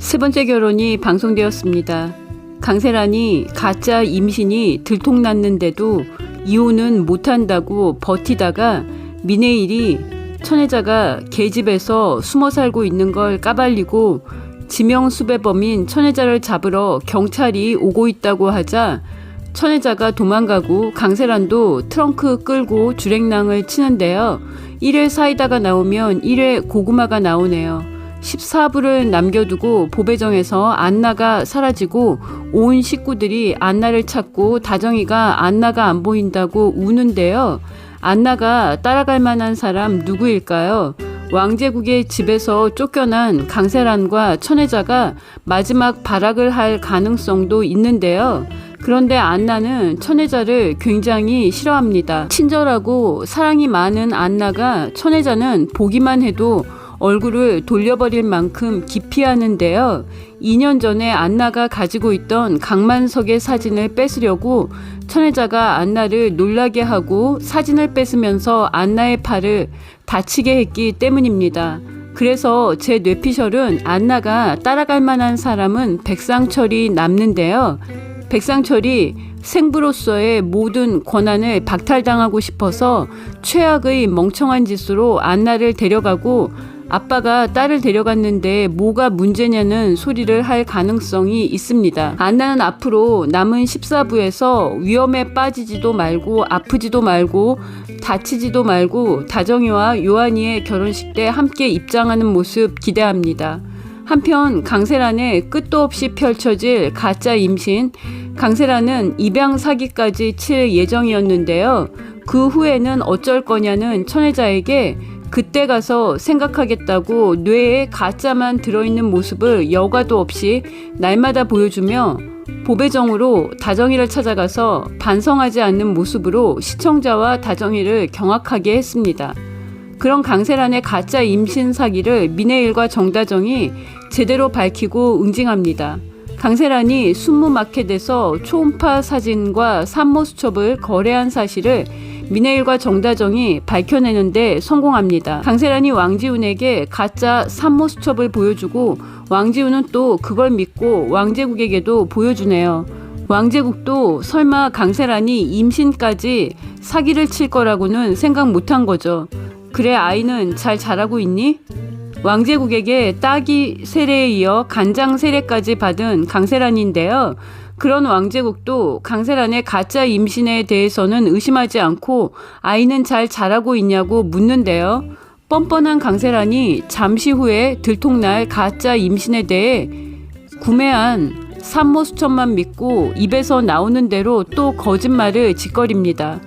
세 번째 결혼이 방송되었습니다. 강세란이 가짜 임신이 들통났는데도 이혼은 못한다고 버티다가 미네일이 천혜자가 계집에서 숨어 살고 있는 걸 까발리고 지명 수배범인 천혜자를 잡으러 경찰이 오고 있다고 하자 천혜자가 도망가고 강세란도 트렁크 끌고 주랭랑을 치는데요. 1회 사이다가 나오면 1회 고구마가 나오네요. 14부를 남겨두고 보배정에서 안나가 사라지고 온 식구들이 안나를 찾고 다정이가 안나가 안 보인다고 우는데요. 안나가 따라갈 만한 사람 누구일까요? 왕제국의 집에서 쫓겨난 강세란과 천혜자가 마지막 발악을 할 가능성도 있는데요. 그런데 안나는 천혜자를 굉장히 싫어합니다. 친절하고 사랑이 많은 안나가 천혜자는 보기만 해도 얼굴을 돌려버릴 만큼 기피하는데요. 2년 전에 안나가 가지고 있던 강만석의 사진을 뺏으려고 천혜자가 안나를 놀라게 하고 사진을 뺏으면서 안나의 팔을 다치게 했기 때문입니다. 그래서 제 뇌피셜은 안나가 따라갈 만한 사람은 백상철이 남는데요. 백상철이 생부로서의 모든 권한을 박탈당하고 싶어서 최악의 멍청한 짓으로 안나를 데려가고 아빠가 딸을 데려갔는데 뭐가 문제냐는 소리를 할 가능성이 있습니다. 안나는 앞으로 남은 14부에서 위험에 빠지지도 말고 아프지도 말고 다치지도 말고 다정이와 요한이의 결혼식 때 함께 입장하는 모습 기대합니다. 한편 강세란의 끝도 없이 펼쳐질 가짜 임신, 강세란은 입양 사기까지 칠 예정이었는데요. 그 후에는 어쩔 거냐는 천혜자에게 그때 가서 생각하겠다고 뇌에 가짜만 들어있는 모습을 여과도 없이 날마다 보여주며 보배정으로 다정이를 찾아가서 반성하지 않는 모습으로 시청자와 다정이를 경악하게 했습니다. 그런 강세란의 가짜 임신 사기를 미네일과 정다정이 제대로 밝히고 응징합니다. 강세란이 순무마켓에서 초음파 사진과 산모 수첩을 거래한 사실을 미네일과 정다정이 밝혀내는데 성공합니다. 강세란이 왕지훈에게 가짜 산모 수첩을 보여주고 왕지훈은 또 그걸 믿고 왕제국에게도 보여주네요. 왕제국도 설마 강세란이 임신까지 사기를 칠 거라고는 생각 못한 거죠. 그래 아이는 잘 자라고 있니? 왕제국에게 딸기 세례에 이어 간장 세례까지 받은 강세란인데요. 그런 왕제국도 강세란의 가짜 임신에 대해서는 의심하지 않고 아이는 잘 자라고 있냐고 묻는데요. 뻔뻔한 강세란이 잠시 후에 들통날 가짜 임신에 대해 구매한 산모 수첩만 믿고 입에서 나오는 대로 또 거짓말을 짓거립니다.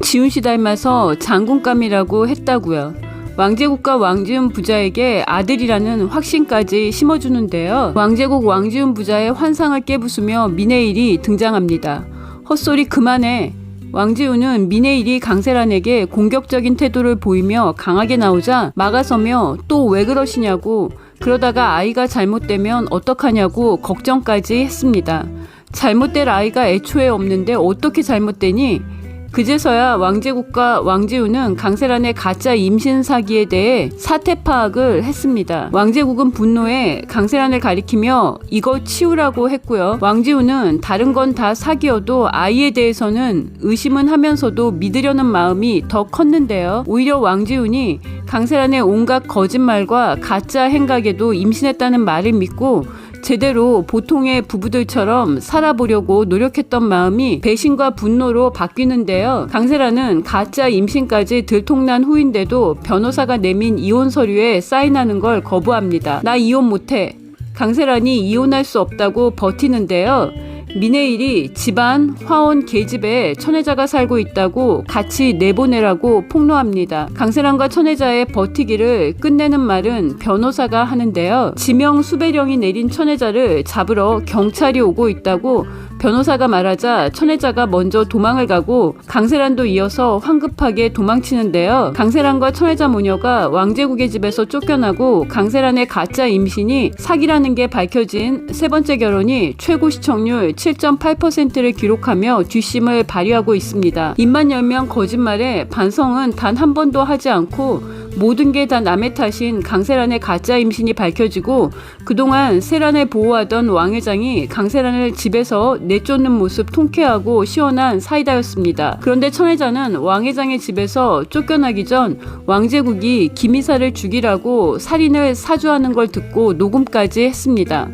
지훈 씨 닮아서 장군감이라고 했다고요. 왕제국과 왕지훈 부자에게 아들이라는 확신까지 심어주는데요. 왕제국 왕지훈 부자의 환상을 깨부수며 미네일이 등장합니다. 헛소리 그만해. 왕지훈은 미네일이 강세란에게 공격적인 태도를 보이며 강하게 나오자 막아서며 또 왜 그러시냐고 그러다가 아이가 잘못되면 어떡하냐고 걱정까지 했습니다. 잘못될 아이가 애초에 없는데 어떻게 잘못되니? 그제서야 왕제국과 왕지우는 강세란의 가짜 임신 사기에 대해 사태 파악을 했습니다. 왕제국은 분노에 강세란을 가리키며 이거 치우라고 했고요. 왕지우는 다른 건 다 사기여도 아이에 대해서는 의심은 하면서도 믿으려는 마음이 더 컸는데요. 오히려 왕지훈이 강세란의 온갖 거짓말과 가짜 행각에도 임신했다는 말을 믿고 제대로 보통의 부부들처럼 살아보려고 노력했던 마음이 배신과 분노로 바뀌는데요. 강세라는 가짜 임신까지 들통난 후인데도 변호사가 내민 이혼 서류에 사인하는 걸 거부합니다. 나 이혼 못해. 강세란이 이혼할 수 없다고 버티는데요. 미네일이 집안 화원 계집에 천혜자가 살고 있다고 같이 내보내라고 폭로합니다. 강세란과 천혜자의 버티기를 끝내는 말은 변호사가 하는데요. 지명 수배령이 내린 천혜자를 잡으러 경찰이 오고 있다고 변호사가 말하자 천혜자가 먼저 도망을 가고 강세란도 이어서 황급하게 도망치는데요. 강세란과 천혜자 모녀가 왕제국의 집에서 쫓겨나고 강세란의 가짜 임신이 사기라는 게 밝혀진 세 번째 결혼이 최고 시청률 7.8%를 기록하며 뒷심을 발휘하고 있습니다. 입만 열면 거짓말에 반성은 단 한 번도 하지 않고 모든 게 다 남의 탓인 강세란의 가짜 임신이 밝혀지고 그동안 세란을 보호하던 왕회장이 강세란을 집에서 내쫓는 모습 통쾌하고 시원한 사이다였습니다. 그런데 천혜자는 왕회장의 집에서 쫓겨나기 전 왕제국이 김이사를 죽이라고 살인을 사주하는 걸 듣고 녹음까지 했습니다.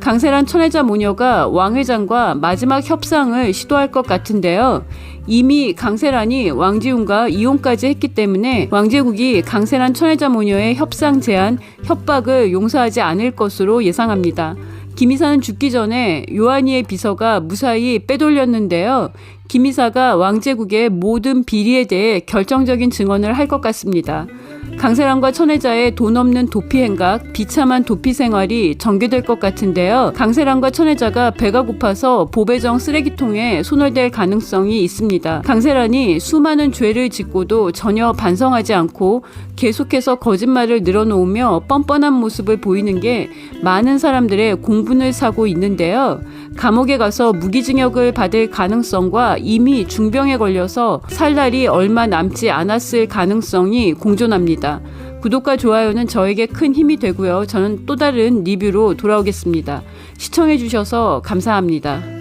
강세란 천혜자 모녀가 왕회장과 마지막 협상을 시도할 것 같은데요. 이미 강세란이 왕지훈과 이혼까지 했기 때문에 왕제국이 강세란 천혜자 모녀의 협상 제안, 협박을 용서하지 않을 것으로 예상합니다. 김이사는 죽기 전에 요한이의 비서가 무사히 빼돌렸는데요. 김이사가 왕제국의 모든 비리에 대해 결정적인 증언을 할 것 같습니다. 강세란과 천혜자의 돈 없는 도피 행각, 비참한 도피 생활이 전개될 것 같은데요. 강세란과 천혜자가 배가 고파서 보배정 쓰레기통에 손을 댈 가능성이 있습니다. 강세란이 수많은 죄를 짓고도 전혀 반성하지 않고 계속해서 거짓말을 늘어놓으며 뻔뻔한 모습을 보이는 게 많은 사람들의 공분을 사고 있는데요. 감옥에 가서 무기징역을 받을 가능성과 이미 중병에 걸려서 살 날이 얼마 남지 않았을 가능성이 공존합 니다. 구독과 좋아요는 저에게 큰 힘이 되고요. 저는 또 다른 리뷰로 돌아오겠습니다. 시청해주셔서 감사합니다.